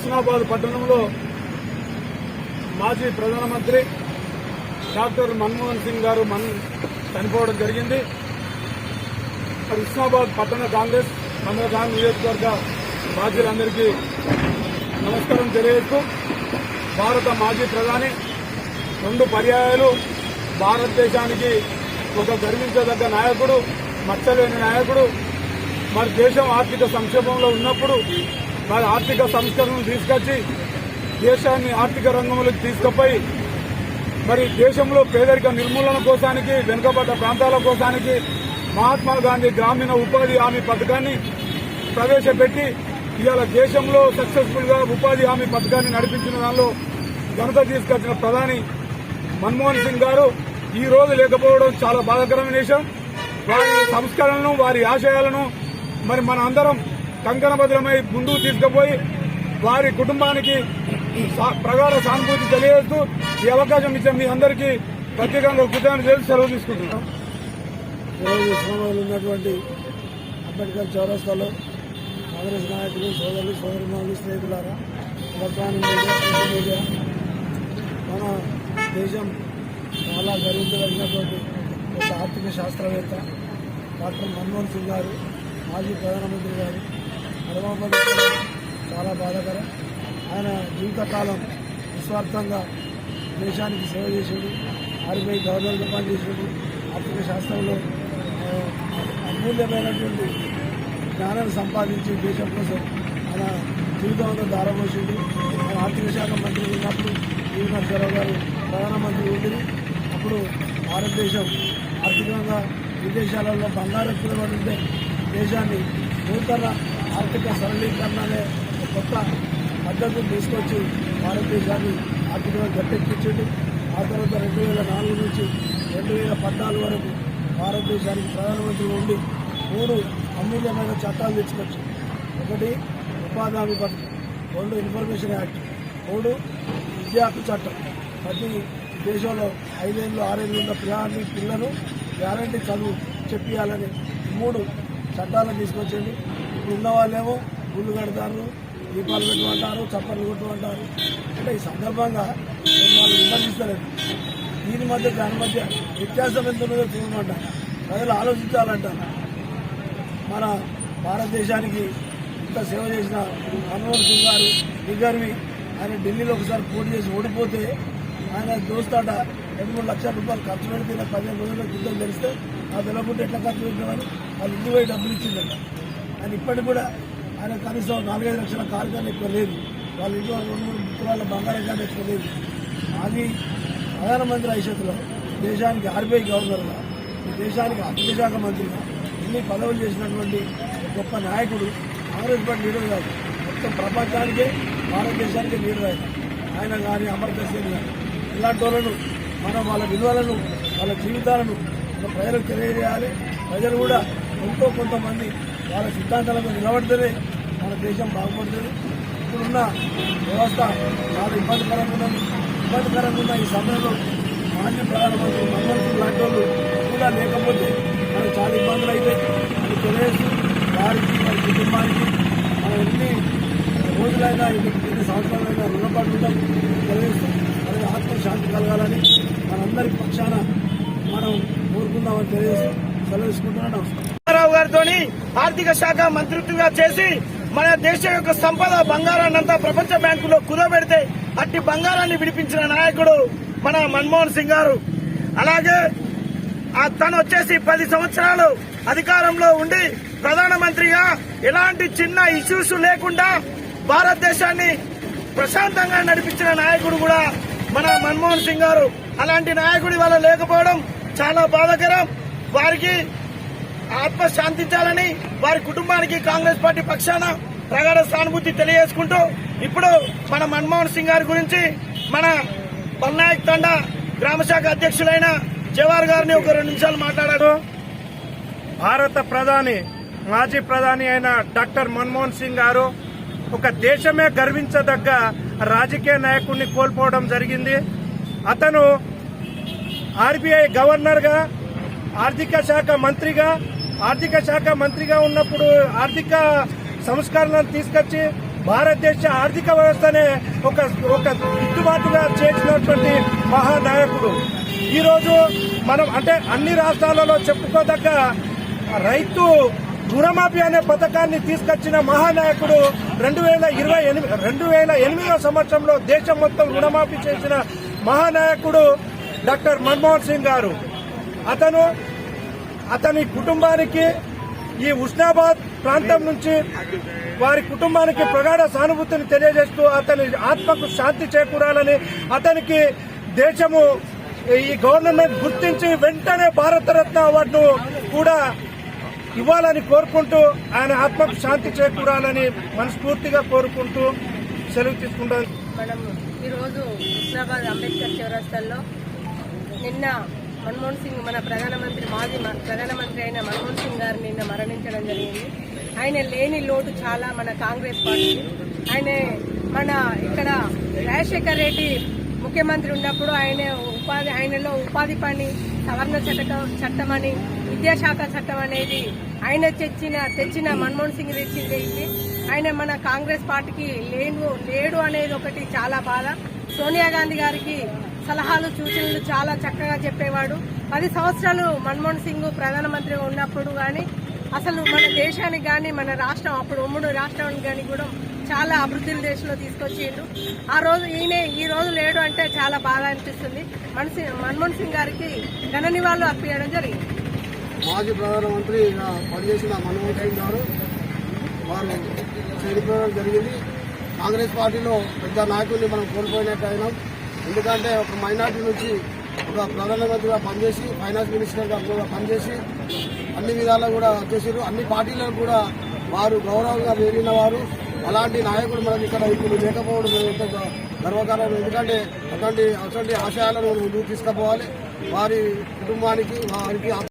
హుస్నాబాద్ పట్టణంలో మాజీ ప్రధానమంత్రి డాక్టర్ మన్మోహన్ సింగ్ గారు మన్ చనిపోవడం జరిగింది. హుస్నాబాద్ పట్టణ కాంగ్రెస్ మండలగాన్ నియోజకవర్గ బాధ్యులందరికీ నమస్కారం తెలియజేస్తూ భారత మాజీ ప్రధాని రెండు పర్యాయాలు భారతదేశానికి ఒక గర్వించదగ్గ నాయకుడు మచ్చలేని నాయకుడు మరి దేశం ఆర్థిక సంక్షేమంలో ఉన్నప్పుడు మరి ఆర్థిక సంస్కరణలు తీసుకొచ్చి దేశాన్ని ఆర్థిక రంగంలోకి తీసుకుపోయి మరి దేశంలో పేదరిక నిర్మూలన కోసానికి వెనుకబడ్డ ప్రాంతాల కోసానికి మహాత్మా గాంధీ గ్రామీణ ఉపాధి హామీ పథకాన్ని ప్రవేశపెట్టి ఇవాళ దేశంలో సక్సెస్ఫుల్గా ఉపాధి హామీ పథకాన్ని నడిపించిన దానిలో ఘనత తీసుకొచ్చిన ప్రధాని మన్మోహన్ సింగ్ గారు ఈ రోజు లేకపోవడం చాలా బాధాకరమైన విషయం. వారి సంస్కరణలను వారి ఆశయాలను మరి మన అందరం కంకణభద్రమై ముందుకు తీసుకుపోయి వారి కుటుంబానికి సా- ప్రగాఢ సానుభూతి తెలియజేస్తూ ఈ అవకాశం ఇచ్చిన మీ అందరికీ ప్రత్యేకంగా కృతజ్ఞత చేసి సెలవు తీసుకుంటున్నాం. ఈరోజు ఉన్నటువంటి అంబేద్కర్ చౌరస్తాలో కాంగ్రెస్ నాయకులు సోదరులు సోదరులు స్నేహితులారా మీడియా మీడియా మన దేశం చాలా గర్వించదగినటువంటి ఒక ఆర్థిక శాస్త్రవేత్త డాక్టర్ మన్మోహన్ సింగ్ గారు మాజీ ప్రధానమంత్రి గారు అనుభవం చాలా బాధాకరం. ఆయన జీవితకాలం నిస్వార్థంగా దేశానికి సేవ చేసేది ఆర్బీఐ గవర్నర్గా పనిచేసేది ఆర్థిక శాస్త్రంలో అమూల్యమైనటువంటి జ్ఞానాన్ని సంపాదించి దేశం కోసం ఆయన జీవితంలో దారపోసిండు ఆయన ఆర్థిక శాఖ మంత్రి ఉన్నప్పుడు ఈ నరసరావు గారు ప్రధానమంత్రి ఉండేది అప్పుడు భారతదేశం ఆర్థికంగా విదేశాలలో బంగారు ఎత్తులబడి ఉంటే దేశాన్ని నూతన ఆర్థిక సరళీకరణ అనే కొత్త పద్ధతిని తీసుకొచ్చి భారతదేశాన్ని ఆర్థికంగా గట్టెక్కించాడు ఆ తర్వాత రెండు వేల నాలుగు నుంచి రెండు వేల పద్నాలుగు వరకు భారతదేశానికి ప్రధానమంత్రి ఉండి మూడు అమూల్యమైన చట్టాలు తెచ్చుకొచ్చాడు ఒకటి ఉపాధి హామీ పథకం రెండు ఇన్ఫర్మేషన్ యాక్ట్ మూడు విద్యా హక్కు చట్టం. ప్రతి దేశంలో ఐదేళ్ళు ఆరేళ్ళు ఉన్న పిల్లని పిల్లలు గ్యారంటీ చదువు చెప్పియాలని మూడు చట్టాలను తీసుకొచ్చండి ఇప్పుడు ఉన్న వాళ్ళేమో గుళ్ళు కడతారు దీపాలు పెట్టుకుంటారు చప్పట్లు కొట్టుకుంటారు. అంటే ఈ సందర్భంగా నేను వాళ్ళు విమర్శిస్తలేదు దీని మధ్య దాని మధ్య వ్యత్యాసం ఎంత ఉన్నదో చూడమంటారు ప్రజలు ఆలోచించాలంటారు. మన భారతదేశానికి ఇంత సేవ చేసిన మన్మోహన్ సింగ్ గారు నిగర్వి ఆయన ఢిల్లీలో ఒకసారి పోటీ చేసి ఓడిపోతే ఆయన దోస్తాట రెండు మూడు లక్షల రూపాయలు ఖర్చు పెడితే పదిహేను రోజుల్లో యుద్ధం తెలిస్తే ఆ తెలకుంటే ఎట్లా ఖర్చు పెట్టినామని వాళ్ళు ఇంటి పోయి డబ్బులు ఇచ్చిందంట. ఆయన ఇప్పటికి కూడా ఆయన కనీసం నాలుగైదు లక్షల కారు కానీ ఎక్కువ లేదు. వాళ్ళ ఇంట్లో రెండు మూడు మిత్రాల బంగారం కానీ ఎక్కువ లేదు. అది ప్రధానమంత్రి ఐషత్లో దేశానికి ఆర్బీఐ గవర్నర్గా దేశానికి ఆర్థిక శాఖ మంత్రిగా ఎన్ని పదవులు చేసినటువంటి గొప్ప నాయకుడు కాంగ్రెస్ పార్టీ లీడర్ కాదు. మొత్తం ప్రపంచానికే భారతదేశానికే లీడర్ ఆయన. ఆయన కానీ అమర్త సేన్ కానీ ఇలాంటి వాళ్ళను మనం వాళ్ళ విలువలను వాళ్ళ జీవితాలను ప్రజలకు తెలియజేయాలి. ప్రజలు కూడా ఎంతో కొంతమంది వాళ్ళ సిద్ధాంతాలకు నిలబడితేనే మన దేశం బాగుపడుతుంది. ఇప్పుడున్న వ్యవస్థ చాలా ఇబ్బందికరంగా ఉన్నది ఇబ్బందికరంగా ఉన్న ఈ సమయంలో మాజీ ప్రధానమంత్రి మన్మోహన్ సింగ్ లాంటి వాళ్ళు కూడా లేకపోతే మనకు చాలా ఇబ్బందులు అయితే అది తెలియజేసి వారికి మన కుటుంబానికి మనం ఎన్ని రోజులైనా ఎన్ని సంవత్సరాలైనా రుణపడి ఉంటాం తెలియజేస్తాం మనకి ఆత్మశాంతి కలగాలని మనందరి పక్షాన మనం కోరుకుందామని తెలియజేస్తాం సెలవు తీసుకుంటున్నాను. రావు గారితో ఆర్థిక శాఖ మంత్రిత్వంగా చేసి మన దేశం యొక్క సంపద బంగారాన్ని అంతా ప్రపంచ బ్యాంకులో కుదబెడితే అట్టి బంగారాన్ని విడిపించిన నాయకుడు మన మన్మోహన్ సింగ్ గారు. అలాగే తను వచ్చేసి పది సంవత్సరాలు అధికారంలో ఉండి ప్రధానమంత్రిగా ఎలాంటి చిన్న ఇష్యూస్ లేకుండా భారతదేశాన్ని ప్రశాంతంగా నడిపించిన నాయకుడు కూడా మన మన్మోహన్ సింగ్ గారు. అలాంటి నాయకుడి వల్ల లేకపోవడం చాలా బాధాకరం. వారికి ఆత్మ శాంతించాలని వారి కుటుంబానికి కాంగ్రెస్ పార్టీ పక్షాన ప్రగాఢ సానుభూతి తెలియజేసుకుంటూ ఇప్పుడు మన మన్మోహన్ సింగ్ గారి గురించి మన పల్నాయక్ తండ గ్రామశాఖ అధ్యక్షులైన జవహర్ గారిని ఒక రెండు నిమిషాలు మాట్లాడారు. భారత ప్రధాని మాజీ ప్రధాని అయిన డాక్టర్ మన్మోహన్ సింగ్ గారు ఒక దేశమే గర్వించదగ్గ రాజకీయ నాయకుడిని కోల్పోవడం జరిగింది. అతను ఆర్బీఐ గవర్నర్గా ఆర్థిక శాఖ మంత్రిగా ఆర్థిక శాఖ మంత్రిగా ఉన్నప్పుడు ఆర్థిక సంస్కరణలు తీసుకొచ్చి భారతదేశ ఆర్థిక వ్యవస్థనే ఒక ఒక దిద్దుబాటుగా చేసినటువంటి మహానాయకుడు. ఈరోజు మనం అంటే అన్ని రాష్ట్రాలలో చెప్పుకోదగ్గ రైతు రుణమాఫీ అనే పథకాన్ని తీసుకొచ్చిన మహానాయకుడు రెండు వేల ఇరవై ఎనిమిది రెండు వేల ఎనిమిదవ సంవత్సరంలో దేశం మొత్తం రుణమాఫీ చేసిన మహానాయకుడు డాక్టర్ మన్మోహన్ సింగ్ గారు. అతను అతని కుటుంబానికి ఈ ఉస్నాబాద్ ప్రాంతం నుంచి వారి కుటుంబానికి ప్రగాఢ సానుభూతిని తెలియజేస్తూ అతని ఆత్మకు శాంతి చేకూరాలని అతనికి దేశము ఈ గవర్నమెంట్ గుర్తించి వెంటనే భారతరత్న అవార్డును కూడా ఇవ్వాలని కోరుకుంటూ ఆయన ఆత్మకు శాంతి చేకూరాలని మనస్ఫూర్తిగా కోరుకుంటూ సెలవు తీసుకుంటాం మనం ఈరోజు హుస్నాబాద్ అంబేద్కర్ చౌరస్తాల్లో నిన్న మన్మోహన్ సింగ్ మన ప్రధానమంత్రి మాజీ మ- ప్రధానమంత్రి అయిన మన్మోహన్ సింగ్ గారు నిన్న మరణించడం జరిగింది. ఆయన లేని లోటు చాలా మన కాంగ్రెస్ పార్టీ. ఆయన మన ఇక్కడ రాజశేఖర్ రెడ్డి ముఖ్యమంత్రి ఉన్నప్పుడు ఆయన ఉపాధి ఆయనలో ఉపాధి పని సవరణ చట్టం చట్టం అని విద్యాశాఖ చట్టం అనేది ఆయన తెచ్చిన తెచ్చిన మన్మోహన్ సింగ్ తెచ్చింది ఇది. ఆయన మన కాంగ్రెస్ పార్టీకి లేను లేడు అనేది ఒకటి చాలా బాధ. సోనియా గాంధీ గారికి సలహాలు సూచనలు చాలా చక్కగా చెప్పేవాడు. పది సంవత్సరాలు మన్మోహన్ సింగ్ ప్రధానమంత్రిగా ఉన్నప్పుడు కానీ అసలు మన దేశానికి కానీ మన రాష్ట్రం అప్పుడు ఉమ్మడి రాష్ట్రానికి కానీ కూడా చాలా అభివృద్ధి దేశంలో తీసుకొచ్చిండు. ఆ రోజు ఈయన ఈ రోజు లేడు అంటే చాలా బాధ అనిపిస్తుంది. మనసి మన్మోహన్ సింగ్ గారికి ఘన నివాళులు అర్పించడం జరిగింది. మాజీ ప్రధానమంత్రి పనిచేసిన మన్మోహన్ సింగ్ గారు వారు చనిపోవడం జరిగింది. కాంగ్రెస్ పార్టీలో పెద్ద నాయకుడిని మనం కోల్పోయినట్టు అయినాం. ఎందుకంటే ఒక మైనార్టీ నుంచి ఒక ప్రధానమంత్రిగా పనిచేసి ఫైనాన్స్ మినిస్టర్గా కూడా పనిచేసి అన్ని విధాలా కూడా చేసారు అన్ని పార్టీలకు కూడా వారు గౌరవంగా పెరిగిన వారు. అలాంటి నాయకుడు మనకి ఇక్కడ ఇప్పుడు లేకపోవడం ఎంతో గర్వకారణం? ఎందుకంటే అటువంటి అటువంటి ఆశయాలను ముందుకు తీసుకుపోవాలి. వారి కుటుంబానికి వారికి